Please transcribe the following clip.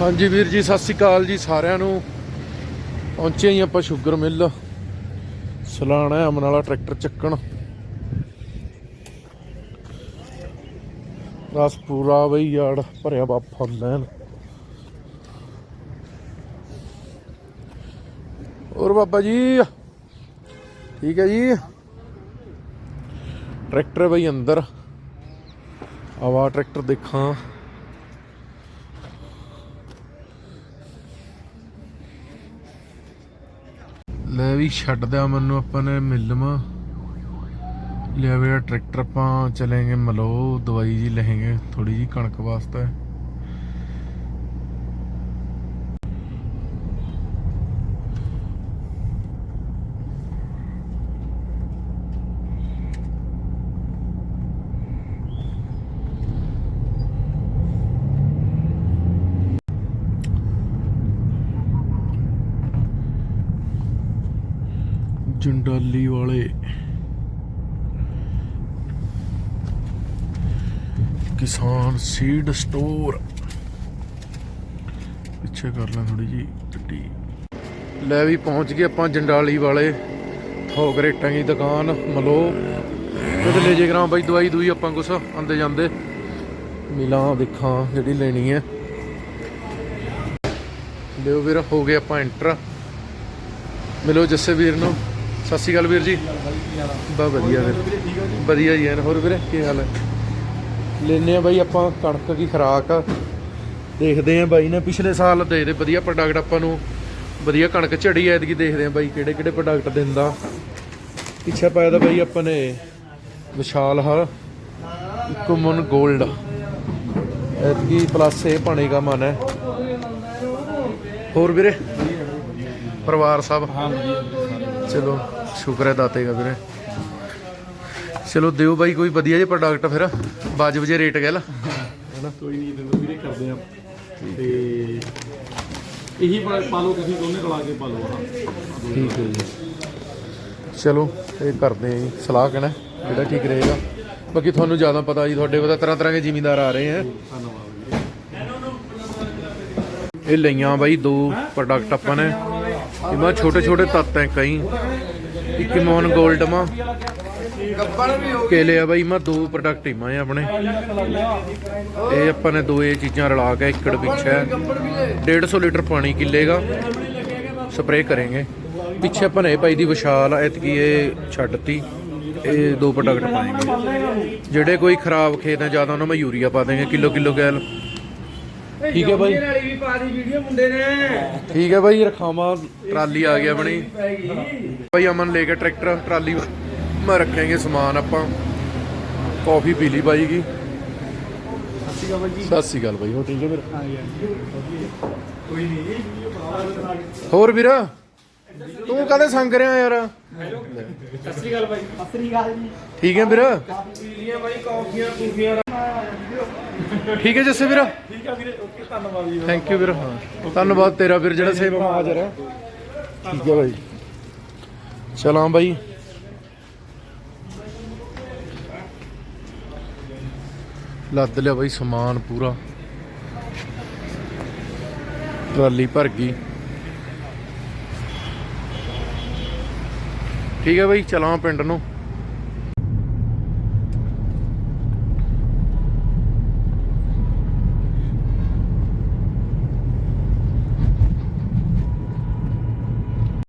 ਹਾਂਜੀ ਵੀਰ ਜੀ, ਸਤਿ ਸ਼੍ਰੀ ਅਕਾਲ ਜੀ ਸਾਰਿਆਂ ਨੂੰ। ਪਹੁੰਚੇ ਹੀ ਆਪਾਂ sugar mill. Salana Aman tractor ਚੱਕਣ। ਰਸ ਪੂਰਾ ਬਈ ਯਾਰ, ਭਰਿਆ ਬਾ ਲੈਣ ਹੋਰ ਬਾਬਾ ਜੀ, ਠੀਕ ਹੈ ਜੀ? ਟਰੈਕਟਰ ਬਈ ਅੰਦਰ। ਆਵਾ ਟਰੈਕਟਰ ਦੇਖਾਂ। ਲੈ ਵੀ ਛੱਡ ਦਿਆ ਮੈਨੂੰ ਆਪਾਂ ਨੇ ਮਿਲਮਾ ਲਿਆ ਵੇ ਟਰੈਕਟਰ ਆਪਾਂ ਚਲेंगे ਮਲੋ, ਦਵਾਈ ਜੀ ਲਹਾਂਗੇ ਥੋੜੀ ਜੀ ਕਣਕ ਵਾਸਤੇ। ਜੰਡਾਲੀ ਵਾਲੇ। ਕਿਸਾਨ ਸੀਡ ਸਟੋਰ ਪਿੱਛੇ ਕਰ ਲਾਂ ਥੋੜੀ ਜੀ ਟੱਟੀ ਲੈ ਵੀ ਪਹੁੰਚ ਗਏ ਆਪਾਂ ਜੰਡਾਲੀ ਵਾਲੇ। ਥੋਕ ਰੇਟਾਂ ਦੀ ਦੁਕਾਨ, ਮਲੋ। ਤੇ ਲੈ ਜੇ ਕਰਾਂ ਬਾਈ, ਦਵਾਈ ਦੂਈ ਆਪਾਂ ਕੁਛ ਆਂਦੇ ਜਾਂਦੇ। ਮਿਲਾਂ, ਦੇਖਾਂ ਜਿਹੜੀ ਲੈਣੀ ਹੈ। ਲਿਓ ਵੀਰ, ਹੋ ਗਏ ਆਪਾਂ ਐਂਟਰ ਮਿਲੋ ਜੱਸੇ ਵੀਰ ਨੂੰ। ਸਤਿ ਸ਼੍ਰੀ ਅਕਾਲ ਵੀਰ ਜੀ। ਬਹੁਤ ਵਧੀਆ ਵੀਰ ਵਧੀਆ ਜੀ ਐਨ ਹੋਰ ਵੀਰੇ ਕੀ ਹਾਲ ਹੈ? ਲੈਨੇ ਆ ਬਾਈ ਆਪਾਂ ਕਣਕ ਦੀ ਖਰਾਕ। ਦੇਖਦੇ ਆ ਬਾਈ ਨੇ ਪਿਛਲੇ ਸਾਲ ਦੇ ਦੇ ਵਧੀਆ ਪ੍ਰੋਡਕਟ ਆਪਾਂ ਨੂੰ। ਵਧੀਆ ਕਣਕ ਝੜੀ ਐਤਕੀ ਦੇਖਦੇ ਆ ਬਾਈ ਕਿਹੜੇ ਕਿਹੜੇ ਪ੍ਰੋਡਕਟ ਦਿੰਦਾ। ਪਿੱਛੇ ਪਾਇਆ ਤਾਂ ਬਾਈ ਆਪਾਂ ਨੇ ਵਿਸ਼ਾਲ ਹਰ ਇਕਮਨ 골ਡ ਐਤਕੀ ਪਲੱਸ ਇਹ ਪਾਣੇ ਦਾ ਮਨ ਹੈ। ਹੋਰ ਵੀਰੇ? ਪਰਿਵਾਰ ਸਭ? ਚਲੋ। ਸ਼ੁਕਰ ਹੈ ਦਾਤੇ ਦਾ ਵੀਰੇ। ਚਲੋ ਦਿਓ ਬਾਈ ਕੋਈ ਵਧੀਆ ਜਿਹਾ ਪ੍ਰੋਡਕਟ ਫਿਰ। ਵਾਜਬ ਜੇ ਰੇਟ ਗੱਲ ਕੋਈ ਨਹੀਂ ਤੇ ਵੀਰੇ ਕਰਦੇ ਆ। ਤੇ ਇਹੀ ਪਾ ਲਓ ਤੁਸੀਂ ਦੋਨੇ ਰਲਾ ਕੇ ਪਾ ਲਓ ਹਾਂ ਠੀਕ ਹੈ ਜੀ। ਚਲੋ ਇਹ ਕਰਦੇ ਆਂ ਜੀ। ਸਲਾਹ ਕਹਿਣਾ ਜਿਹੜਾ ਠੀਕ ਰਹੇਗਾ। ਬਾਕੀ ਤੁਹਾਨੂੰ ਜ਼ਿਆਦਾ ਪਤਾ ਜੀ ਤੁਹਾਡੇ ਕੋਲ ਤਾਂ ਤਰ੍ਹਾਂ ਤਰ੍ਹਾਂ ਦੇ ਜ਼ਿਮੀਂਦਾਰ ਆ ਰਹੇ ਵੀਰੇ ਇਹ ਲਈਆਂ ਬਾਈ ਦੋ ਪ੍ਰੋਡਕਟ ਆਪਾਂ ਨੇ। ਇਹਮਾ ਛੋਟੇ ਛੋਟੇ ਤੱਤ ਹੈ ਕਈ। ਇੱਕ ਮੋਨ 골ਡ ਮਾ ਕੇਲੇ ਆ ਬਾਈ ਮਾ ਦੋ ਪ੍ਰੋਡਕਟ ਹੀ ਮਾ ਆਪਣੇ। ਇਹ ਆਪਾਂ ਨੇ ਦੋ ਇਹ ਚੀਜ਼ਾਂ ਰਲਾ ਕੇ ਇੱਕੜ ਪਿੱਛੇ। 150 ਲੀਟਰ ਪਾਣੀ ਕਿੱਲੇਗਾ। ਸਪਰੇਅ ਕਰਾਂਗੇ। ਪਿੱਛੇ ਆਪਾਂ ਨੇ ਪਾਈ ਦੀ ਵਿਸ਼ਾਲ ਐਤਕੀ ਇਹ ਛੱਡਤੀ। ਇਹ ਦੋ ਪ੍ਰੋਡਕਟ ਪਾਏਂਗੇ। ਜਿਹੜੇ ਕੋਈ ਖਰਾਬ ਖੇਤ ਹੈ ਜ਼ਿਆਦਾ ਉਹਨਾਂ ਮੈਂ ਯੂਰੀਆ ਪਾ ਦੇਂਗੇ ਕਿਲੋ ਕਿਲੋ। ਗੈਲ ਠੀਕ ਹੈ ਬਾਈ। ਵਾਲੀ ਵੀ ਪਾ ਦੀ ਵੀਡੀਓ ਮੁੰਡੇ ਨੇ। ਠੀਕ ਹੈ ਬਾਈ ਰਖਾਵਾ ਟਰਾਲੀ ਆ ਗਈ ਆਪਣੀ। ਬਾਈ ਅਮਨ ਲੈ ਕੇ ਟਰੈਕਟਰ ਟਰਾਲੀ ਮੈਂ ਰੱਖਾਂਗੇ ਸਮਾਨ ਆਪਾਂ। ਕਾਫੀ ਪੀ ਲਈ ਬਾਈ ਕੀ। ਸਤਿ ਸ਼੍ਰੀ ਅਕਾਲ ਜੀ ਸਤਿ ਸ਼੍ਰੀ ਅਕਾਲ ਬਾਈ ਹੋ ਠੀਕ ਹੈ ਵੀਰ? ਹਾਂ ਯਾਰ ਕੋਈ ਨਹੀਂ ਹੋਰ ਵੀਰ? ਤੂੰ ਕਦੇ ਸੰਗ ਰਿਹਾ ਯਾਰ ਸਤਿ ਸ਼੍ਰੀ ਅਕਾਲ ਬਾਈ ਸਤਿ ਸ਼੍ਰੀ ਅਕਾਲ ਜੀ ਠੀਕ ਹੈ ਵੀਰ ਲੀਆਂ ਬਾਈ ਕੌਫੀਆਂ ਕੂਫੀਆਂ ਠੀਕ ਹੈ ਜੱਸੇ ਵੀਰ ਠੀਕ ਆ ਵੀਰੇ ਓਕੇ ਧੰਨਵਾਦ ਜੀ ਥੈਂਕ ਯੂ ਵੀਰ ਹਾਂ ਧੰਨਵਾਦ ਤੇਰਾ ਵੀਰ ਜਿਹੜਾ ਸੇਵਾ ਮਾ ਹਾਜ਼ਰ ਹੈ ਠੀਕ ਹੈ ਬਾਈ ਚਲਾਂ ਬਾਈ ਲੱਦ ਲਿਆ ਬਾਈ ਸਮਾਨ ਪੂਰਾ ਟਰਾਲੀ ਭਰ ਗਈ ਠੀਕ ਹੈ ਬਾਈ ਚਲਾਂ ਪਿੰਡ ਨੂੰ।